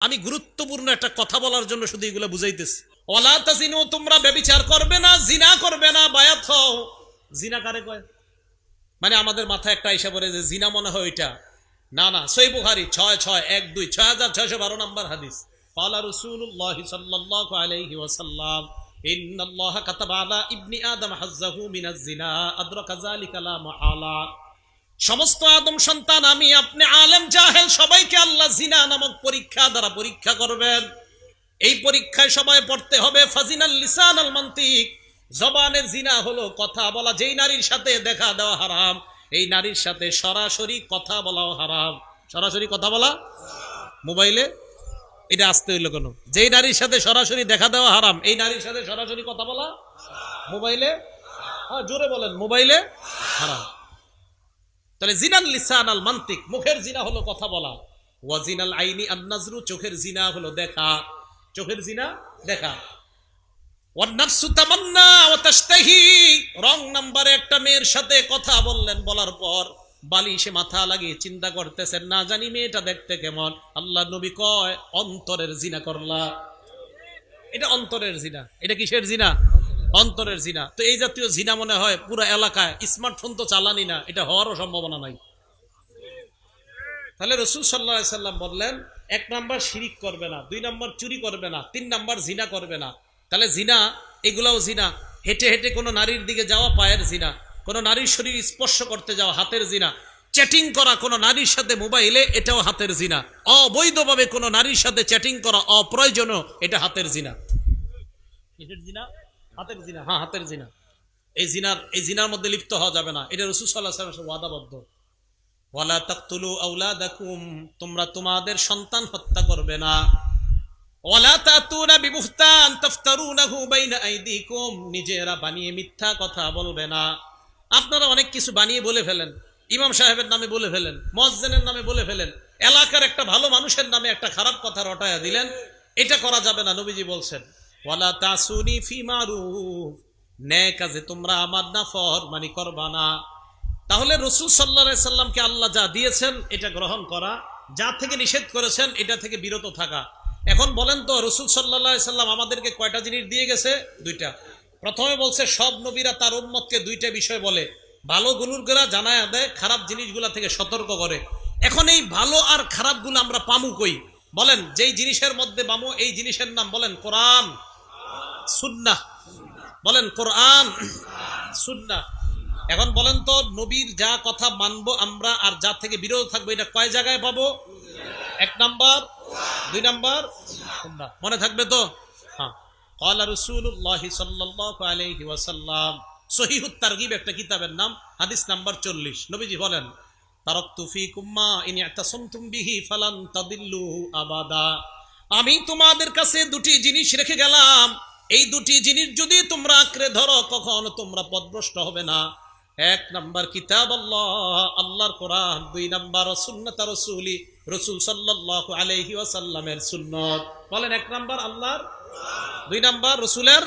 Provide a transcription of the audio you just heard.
আমি গুরুত্বপূর্ণ একটা কথা বলার জন্য শুধু এগুলো বুঝাইতেছি ওলা তাজিনু তোমরা ব্যবিচার করবে না জিনা করবে না বায়াত হও জিনা কারে কয় মানে আমাদের মাথায় একটা আইসা পড়ে যে জিনা মনে হয় ওইটা না না সই বুখারি ছয় ছয় এক দুই ছয় হাজার ছয়শো বারো নম্বর হাদিস পালা রসুল্লাহ সাল্লাল্লাহু আলাইহি ওয়াসাল্লাম إن الله كتب على ابن آدم حظه من الزنا أدرك ذلك لا محالة সমস্ত আদম সন্তান আমি আপনি আলেম জাহেল সবাইকে আল্লাহ জিনা নামক পরীক্ষা দ্বারা পরীক্ষা করবেন। এই পরীক্ষায় সবাই পড়তে হবে। ফাজিনাল লিসান আল মান্তিক। জবানের জিনা হলো কথা বলা, যেই নারীর সাথে দেখা দেওয়া হারাম, এই নারীর সাথে সরাসরি কথা বলাও হারাম। সরাসরি কথা বলা? মোবাইলে? এটা আসতে হইল কেন? যেই নারীর সাথে সরাসরি দেখা দেওয়া হারাম, এই নারীর সাথে সরাসরি কথা বলা? মোবাইলে? হ্যাঁ জোরে বলেন, মোবাইলে? হারাম। তাহলে জিনাল লিসান আল মান্তিক, মুখের জিনা হলো কথা বলা। ওয়াজিনাল আইনি আন্নাজরু, চোখের জিনা হলো দেখা। চোখের জিনা, দেখা। মেয়ের সাথে কথা বললেন, বলার পর মাথা লাগিয়ে চিন্তা করতেছেন, না জানি মেয়েটা দেখতে কেমন। আল্লাহ নবী কয়, অন্তরের জিনা করলা। এটা অন্তরের জিনা। এটা কিসের জিনা? অন্তরের জিনা। তো এই জাতীয় জিনা মনে হয় পুরো এলাকায়। স্মার্টফোন তো চালানি না। এটা হওয়ারও সম্ভাবনা নাই। তাহলে রসুল সাল্লাহ সাল্লাম বললেন, এক নাম্বার শিরিক করবে না, দুই নাম্বার চুরি করবে না, তিন নাম্বার জিনা করবে না। তাহলে জিনা, এগুলাও জিনা। হেঁটে হেঁটে কোনো নারীর দিকে যাওয়া পায়ের জিনা, কোনো নারীর শরীর স্পর্শ করতে যাওয়া হাতের জিনা। চ্যাটিং করা কোনো নারীর সাথে মোবাইলে, এটাও হাতের জিনা। অবৈধভাবে কোনো নারীর সাথে চ্যাটিং করা অপ্রয়োজনীয়, এটা হাতের জিনা। জিনা? হাতের জিনা। হ্যাঁ হাতের জিনা। এই জিনার এই জিনার মধ্যে লিপ্ত হওয়া যাবে না। এটা রসুল সাল্লাহ সাল্লাম ওয়াদাবদ্ধ। ওয়ালা তাকতুলু আউলাদাকুম তোমরা তোমাদের সন্তান হত্যা করবে না। ওয়ালা তাতুনা বিবুহতান তাফতারুনাহু বাইনা আইদিকুম, নিজেরা বানিয়ে মিথ্যা কথা বলবে না। আপনারা অনেক কিছু বানিয়ে বলে ফেলেন, ইমাম সাহেবের নামে বলে ফেলেন, মসজিদের নামে বলে ফেলেন, এলাকার একটা ভালো মানুষের নামে একটা খারাপ কথা রটায়া দিলেন, এটা করা যাবে না, নবীজি বলছেন, ওয়ালা তাসুনি ফি মারুফ, ন্যায় কাজে তোমরা আমার না ফরমানি করবা না। তাহলে রসুল সাল্লা সাল্লামকে আল্লাহ যা দিয়েছেন, এটা গ্রহণ করা, যা থেকে নিষেধ করেছেন, এটা থেকে বিরত থাকা। এখন বলেন তো, রসুল সাল্লা সাল্লাম আমাদেরকে কয়টা জিনিস দিয়ে গেছে? দুইটা। প্রথমে বলছে, সব নবীরা তার উম্মতকে দুইটা বিষয় বলে। ভালো গুণুরগেরা জানায় দেয়, খারাপ জিনিসগুলা থেকে সতর্ক করে। এখন এই ভালো আর খারাপগুলো আমরা পামু কই? বলেন, যেই জিনিসের মধ্যে পামু, এই জিনিসের নাম বলেন কোরআন সুন্না বলেন কোরআন সুন্না এখন বলেন তো, নবীর যা কথা মানবো আমরা আর যা থেকে বিরত থাকব, এটা কয় জায়গায় পাবো? এক নাম্বার, দুই নাম্বার, মনে থাকবে তো? হ্যাঁ। একটা কিতাবের নাম, হাদিস নাম্বার চল্লিশ। নবীজি বলেন কুম্মা ইনি একটা ফালান আবাদা। আমি তোমাদের কাছে দুটি জিনিস রেখে গেলাম। এই দুটি জিনিস যদি তোমরা আঁকড়ে ধরো, কখনো তোমরা পদভ্রষ্ট হবে না। এক নম্বর কিতাব আল্লাহ, আল্লাহর কোরআন, দুই নম্বর সুন্নত রসুলি, রসুল সাল্লাহ ওয়াসাল্লামের সুন্নত। বলেন এক নম্বর আল্লাহর, দুই নম্বর রসুলের